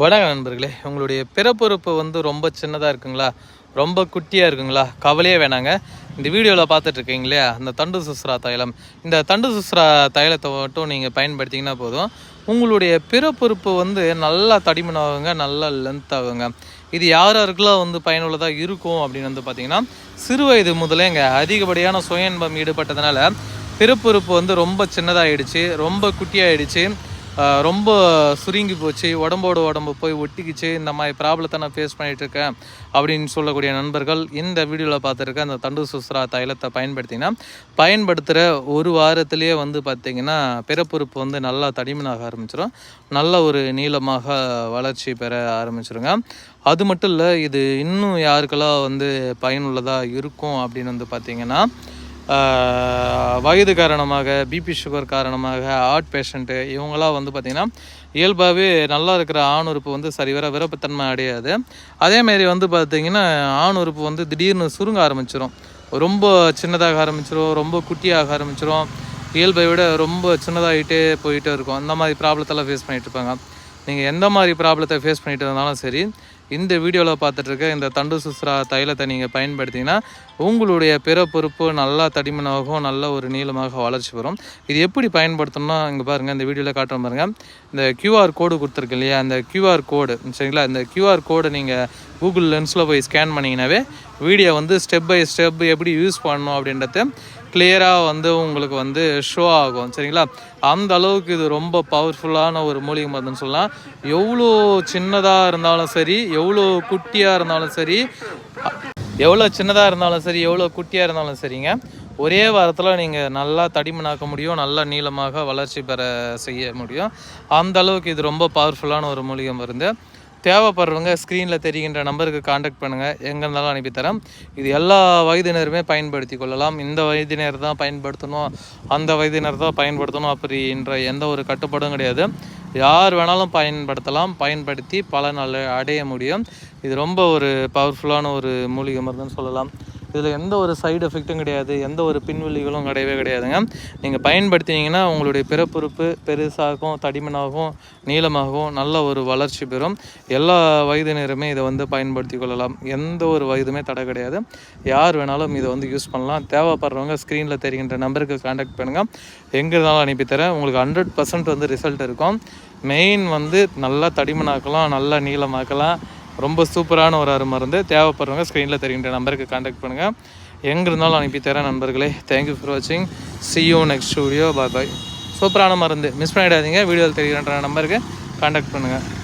வணக்கம் நண்பர்களே. உங்களுடைய பிறப்புறுப்பு வந்து ரொம்ப சின்னதாக இருக்குங்களா? ரொம்ப குட்டியாக இருக்குங்களா? கவலையே வேணாங்க. இந்த வீடியோவில் பார்த்துட்ருக்கீங்களே இல்லையா? அந்த தண்டு சுஸ்ரா தைலம். இந்த தண்டு சுஸ்ரா தைலத்தை மட்டும் நீங்கள் பயன்படுத்திங்கன்னா போதும். உங்களுடைய பிறப்புறுப்பு வந்து நல்லா தடிமனாகுங்க நல்லா லென்த் ஆகுங்க. இது யார் யாருக்கெல்லாம் வந்து பயனுள்ளதாக இருக்கும் அப்படின்னு வந்து பார்த்தீங்கன்னா சிறு வயது முதலே இங்கே அதிகப்படியான சுய இன்பம் ஈடுபட்டதுனால பிறப்புறுப்பு வந்து ரொம்ப சின்னதாகிடுச்சு ரொம்ப குட்டியாகிடுச்சு ரொம்ப சுருங்கி போச்சு. உடம்போட உடம்பு போய் ஒட்டிக்கிச்சு. இந்த மாதிரி ப்ராப்ளத்தை நான் ஃபேஸ் பண்ணிகிட்ருக்கேன் இருக்கேன் அப்படின்னு சொல்லக்கூடிய நண்பர்கள் இந்த வீடியோவில் பார்த்துருக்க அந்த தண்டு சுஸ்ரா தைலத்தை பயன்படுத்தினா பயன்படுத்துகிற ஒரு வாரத்திலேயே வந்து பார்த்திங்கன்னா பிறப்புறுப்பு வந்து நல்லா தடிமனாக ஆரம்பிச்சிடும் நல்ல ஒரு நீளமாக வளர்ச்சி பெற ஆரம்பிச்சிருங்க. அது மட்டும் இல்லை இது இன்னும் யாருக்கெல்லாம் வந்து பயனுள்ளதாக இருக்கும் அப்படின்னு வந்து பார்த்திங்கன்னா வயது காரணமாக பிபி சுகர் காரணமாக ஹார்ட் பேஷண்ட்டு இவங்களாம் வந்து பார்த்திங்கன்னா இயல்பாகவே நல்லா இருக்கிற ஆண் உறுப்பு வந்து சரிவர விருப்பத்தன்மை அடையாது. அதேமாரி வந்து பார்த்திங்கன்னா ஆண் உறுப்பு வந்து திடீர்னு சுருங்க ஆரம்பிச்சிடும் ரொம்ப சின்னதாக ஆரம்பிச்சிரும் ரொம்ப குட்டியாக ஆரம்பிச்சிரும். இயல்பை விட ரொம்ப சின்னதாகிட்டே போயிட்டே இருக்கும். அந்த மாதிரி ப்ராப்ளத்தெல்லாம் ஃபேஸ் பண்ணிகிட்டு இருப்பாங்க. நீங்கள் எந்த மாதிரி ப்ராப்ளத்தை ஃபேஸ் பண்ணிட்டு இருந்தாலும் சரி இந்த வீடியோவில் பார்த்துட்ருக்க இந்த தண்டு சுஸ்ரா தைலத்தை நீங்கள் பயன்படுத்திங்கன்னா உங்களுடைய பிற பொறுப்பு நல்லா தடிமனாகவும் நல்ல ஒரு நீளமாக வளர்ச்சி வரும் இது எப்படி பயன்படுத்தணும்னா இங்கே பாருங்கள் இந்த வீடியோவில் காட்டுறோம் பாருங்கள் இந்த க்யூஆர் கோடு கொடுத்துருக்கு இல்லையா? அந்த க்யூஆர் கோடு சரிங்களா? இந்த க்யூஆர் கோடை நீங்கள் கூகுள் லென்ஸில் போய் ஸ்கேன் பண்ணிங்கனாவே வீடியோ வந்து ஸ்டெப் பை ஸ்டெப் எப்படி யூஸ் பண்ணணும் அப்படின்றத கிளியராக வந்து உங்களுக்கு வந்து ஷோ ஆகும் சரிங்களா? அந்த அளவுக்கு இது ரொம்ப பவர்ஃபுல்லான ஒரு மூலிகை மருந்துன்னு சொல்லலாம். எவ்வளோ சின்னதாக இருந்தாலும் சரி எவ்வளோ குட்டியாக இருந்தாலும் சரி எவ்வளோ சின்னதாக இருந்தாலும் சரி எவ்வளோ குட்டியாக இருந்தாலும் சரிங்க. ஒரே வாரத்தில் நீங்கள் நல்லா தடிமனாக்க முடியும் நல்லா நீளமாக வளர்ச்சி பெற செய்ய முடியும். அந்த அளவுக்கு இது ரொம்ப பவர்ஃபுல்லான ஒரு மூலிகை மருந்து. தேவைப்படுறவங்க ஸ்க்ரீனில் தெரிகின்ற நம்பருக்கு காண்டாக்ட் பண்ணுங்கள் எங்கே இருந்தாலும் அனுப்பித்தரேன் இது எல்லா வயதினருமே பயன்படுத்தி கொள்ளலாம். இந்த வயதினர் தான் பயன்படுத்தணும் அந்த வயதினர் தான் பயன்படுத்தணும் அப்படின்ற எந்த ஒரு கட்டுப்பாடும் கிடையாது. யார் வேணாலும் பயன்படுத்தலாம் பயன்படுத்தி பலன் அடைய முடியும். இது ரொம்ப ஒரு பவர்ஃபுல்லான ஒரு மூலிகை மருந்துன்னு சொல்லலாம். இதில் எந்த ஒரு சைடு எஃபெக்ட்டும் கிடையாது எந்த ஒரு பின்விளைவுகளும் கிடையவே கிடையாதுங்க. நீங்கள் பயன்படுத்தினீங்கன்னா உங்களுடைய பிறப்புறுப்பு பெருசாகும் தடிமனாகவும் நீளமாகவும் நல்ல ஒரு வளர்ச்சி பெறும். எல்லா வயதினருமே இதை வந்து பயன்படுத்தி கொள்ளலாம். எந்த ஒரு வயதுமே தடை கிடையாது. யார் வேணாலும் இதை வந்து யூஸ் பண்ணலாம். தேவைப்படுறவங்க ஸ்க்ரீனில் தெரிகின்ற நம்பருக்கு காண்டாக்ட் பண்ணுங்கள் எங்கே இருந்தாலும் அனுப்பித்தரேன் உங்களுக்கு ஹண்ட்ரட் பர்சன்ட் வந்து ரிசல்ட் இருக்கும். மெயின் வந்து நல்லா தடிமனாக்கலாம் நல்லா நீளமாக்கலாம். ரொம்ப சூப்பரான ஒரு அரு மருந்து தேவைப்படுறவங்க ஸ்க்ரீனில் தெரிகின்ற நம்பருக்கு காண்டாக்ட் பண்ணுங்கள் எங்கே இருந்தாலும் அனுப்பி தரேன் நண்பர்களே. தேங்க்யூ ஃபார் வாட்சிங் see you next studio bye bye சூப்பரான மருந்து. மிஸ் பண்ணிடாதீங்க. வீடியோவில் தெரிகின்ற நம்பருக்கு காண்டாக்ட் பண்ணுங்கள்